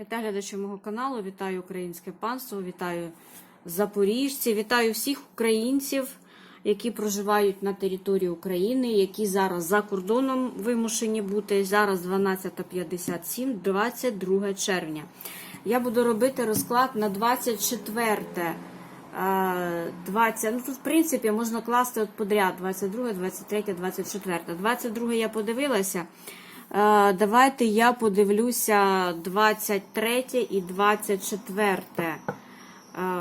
Вітаю глядачів мого каналу, вітаю українське панство, вітаю запоріжці, вітаю всіх українців, які проживають на території України, які зараз за кордоном вимушені бути. Зараз 12.57, 22 червня. Я буду робити розклад на 24. е, 20, ну тут, в принципі, можна класти от подряд 22, 23, 24. 22 я подивилася. Е, Давайте я подивлюся 23 і 24. Е,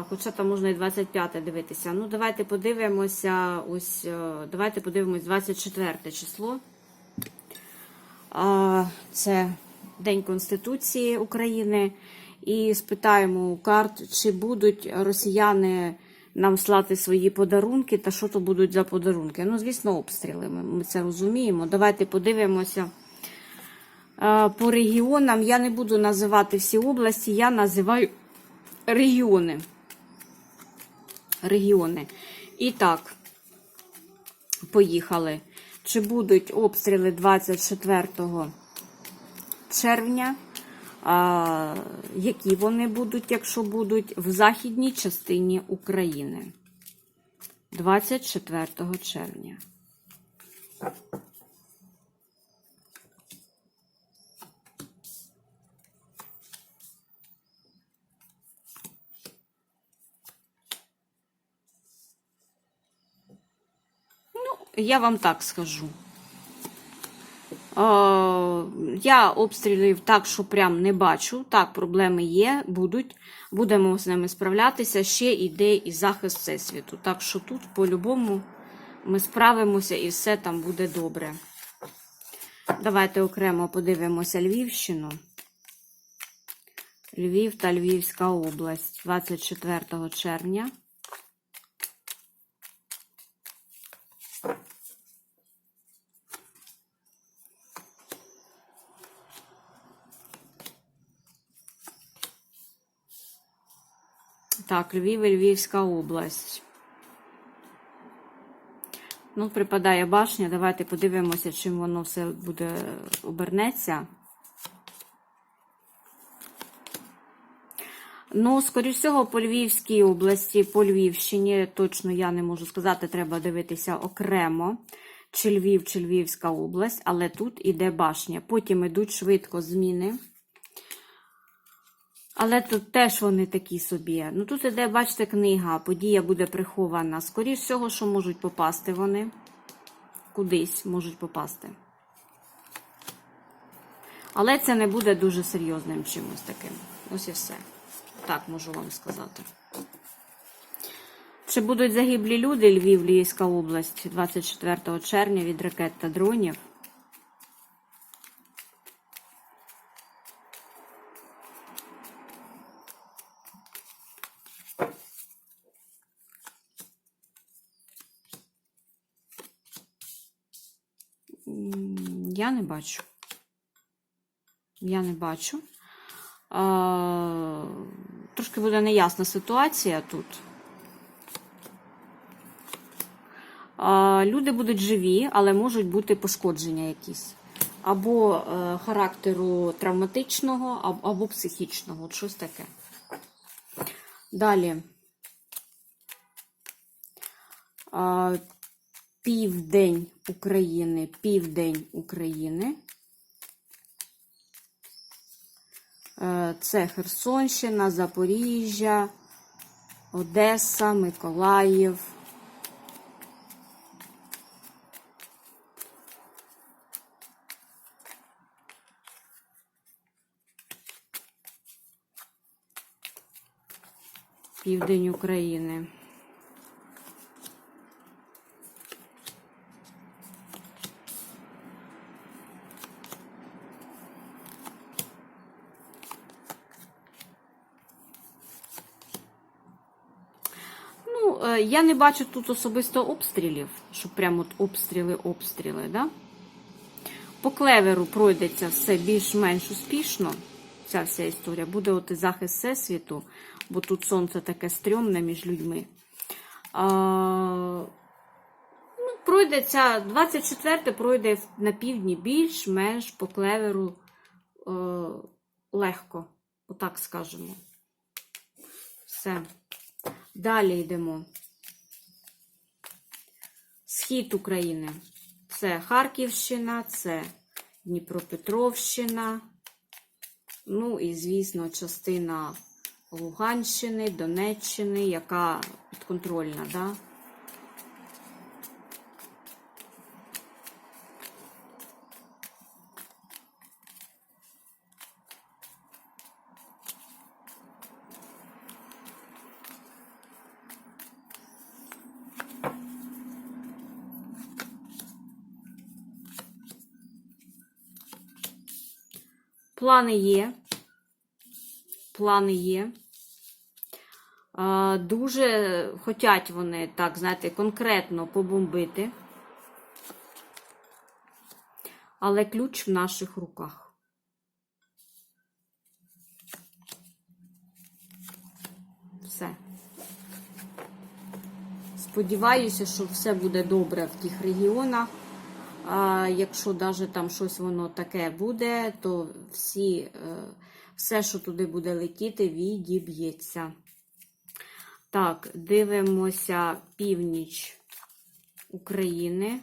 Хоча там можна і 25 дивитися. Ну, давайте подивимося. Ось, е, давайте подивимось 24 число. Це День Конституції України. І спитаємо у карт, чи будуть росіяни нам слати свої подарунки, та що то будуть за подарунки. Ну, звісно, обстріли. Ми це розуміємо. Давайте подивимося. Е, По регіонам я не буду називати всі області, я називаю регіони. Регіони. І так, поїхали. Чи будуть обстріли 24 червня? А, які вони будуть, якщо будуть, в західній частині України 24 червня. Я вам так скажу. Е, я обстрілів так, що прям не бачу. Так, проблеми є, будуть. Будемо з ними справлятися. Ще йде і захист Всесвіту. Так що тут, по-любому, ми справимося і все там буде добре. Давайте окремо подивимося Львівщину. Львів та Львівська область 24 червня. Так, Львів і Львівська область. Ну, припадає башня. Давайте подивимося, чим воно все буде обернеться. Ну, скоріш всього, по Львівській області, по Львівщині, точно я не можу сказати, треба дивитися окремо, чи Львів, чи Львівська область, але тут іде башня. Потім йдуть швидко зміни. Але тут теж вони такі собі. Ну тут іде, бачите, книга, подія буде прихована. Скоріше всього, що можуть попасти вони. Кудись можуть попасти. Але це не буде дуже серйозним чимось таким. Ось і все. Так можу вам сказати. Чи будуть загиблі люди Львів, Львівська область 24 червня від ракет та дронів? Не бачу. Я не бачу. А, трошки буде неясна ситуація тут. А, люди будуть живі, але можуть бути пошкодження якісь. Або е, характеру травматичного, або, або психічного. От щось таке. Далі. Південь України, південь України. Е, Це Херсонщина, Запоріжжя, Одеса, Миколаїв. Південь України. Е, я не бачу тут особисто обстрілів, щоб прямо от обстріли, обстріли, да? По клеверу пройдеться все більш-менш успішно. Ця вся історія. Буде от і захист всесвіту, бо тут сонце таке стрьомне між людьми. А, ну, пройдеться 24 пройде на півдні більш-менш по клеверу е, легко. Отак скажемо. Все. Далі йдемо. Схід України. Це Харківщина, це Дніпропетровщина. Ну і, звісно, частина Луганщини, Донеччини, яка підконтрольна, да? Плани є. Плани є. Дуже хотять вони, так, знаєте, конкретно побомбити. Але ключ в наших руках. Все. Сподіваюся, що все буде добре в тих регіонах. А якщо навіть там щось воно таке буде, то всі, е, все, що туди буде летіти, відіб'ється. Так, дивимося північ України.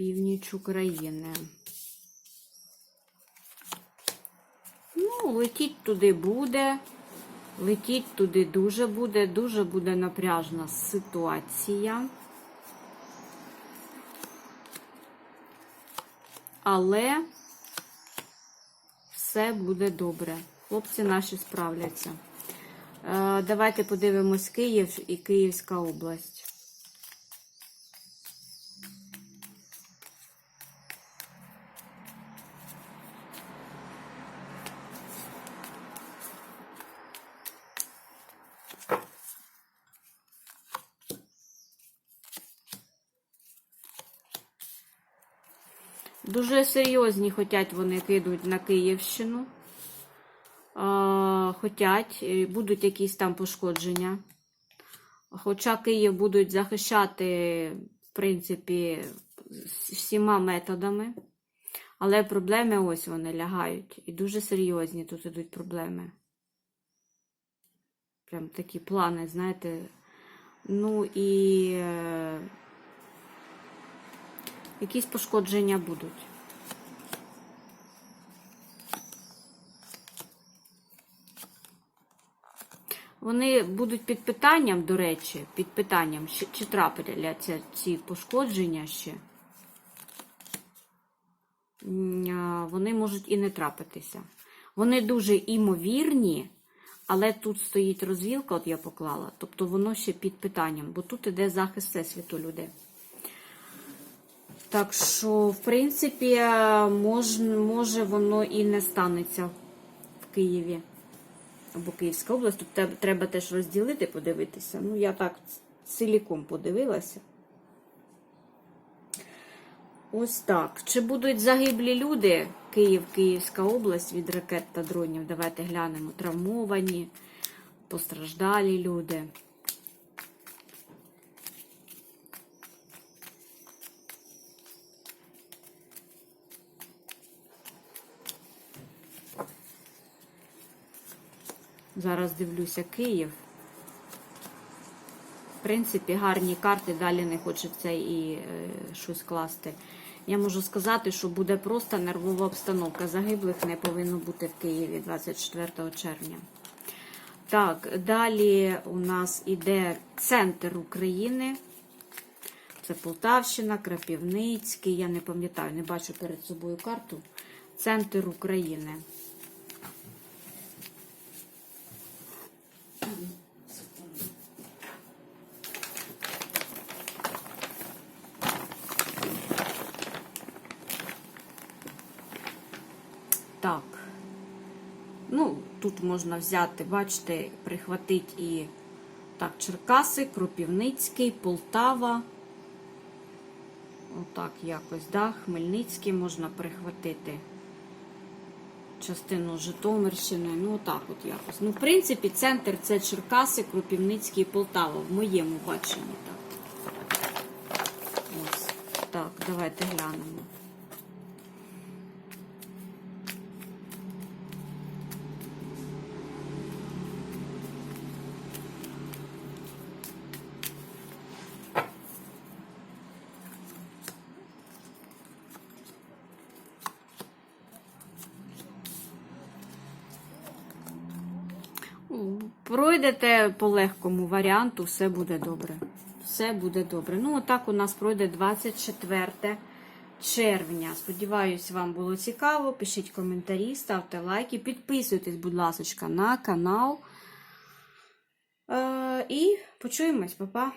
Північ України. Ну, летіть туди буде. Летіть туди дуже буде, дуже буде напряжна ситуація. Але все буде добре. Хлопці наші справляться. Е, Давайте подивимось Київ і Київська область. Дуже серйозні хотять вони кидуть на Київщину. Хотять, будуть якісь там пошкодження. Хоча Київ будуть захищати, в принципі, всіма методами. Але проблеми ось вони лягають. І дуже серйозні тут ідуть проблеми. Прям такі плани, знаєте. Ну і е, якісь пошкодження будуть. Вони будуть під питанням, до речі, під питанням, чи, трапляться ці пошкодження ще. Вони можуть і не трапитися. Вони дуже імовірні, але тут стоїть розвілка, от я поклала, тобто воно ще під питанням, бо тут іде захист всесвіту людей. Так що, в принципі, мож, може воно і не станеться в Києві або Київська область. Тут треба теж розділити, подивитися. Ну, я так ціліком подивилася. Ось так. Чи будуть загиблі люди? Київ, Київська область від ракет та дронів. Давайте глянемо. Травмовані, постраждалі люди. Зараз дивлюся Київ. В принципі, гарні карти, далі не хочеться і е, щось класти. Я можу сказати, що буде просто нервова обстановка. Загиблих не повинно бути в Києві 24 червня. Так, далі у нас іде центр України. Це Полтавщина, Крапівницький. Я не пам'ятаю, не бачу перед собою карту. Центр України. Так. Ну, можна взяти, бачите, прихватити і так, Черкаси, Кропівницький, Полтава. Отак якось, да? Хмельницький можна прихватити. Частину Житомирщини, ну отак от якось. Ну, в принципі, центр це Черкаси, Кропівницький і Полтава, в моєму баченні. Так. Ось. Так, давайте глянемо. Пройдете по легкому варіанту, все буде добре. Все буде добре. Ну, отак у нас пройде 24 червня. Сподіваюсь, вам було цікаво. Пишіть коментарі, ставте лайки, підписуйтесь, будь ласка, на канал. Е, і почуємось, Па-па.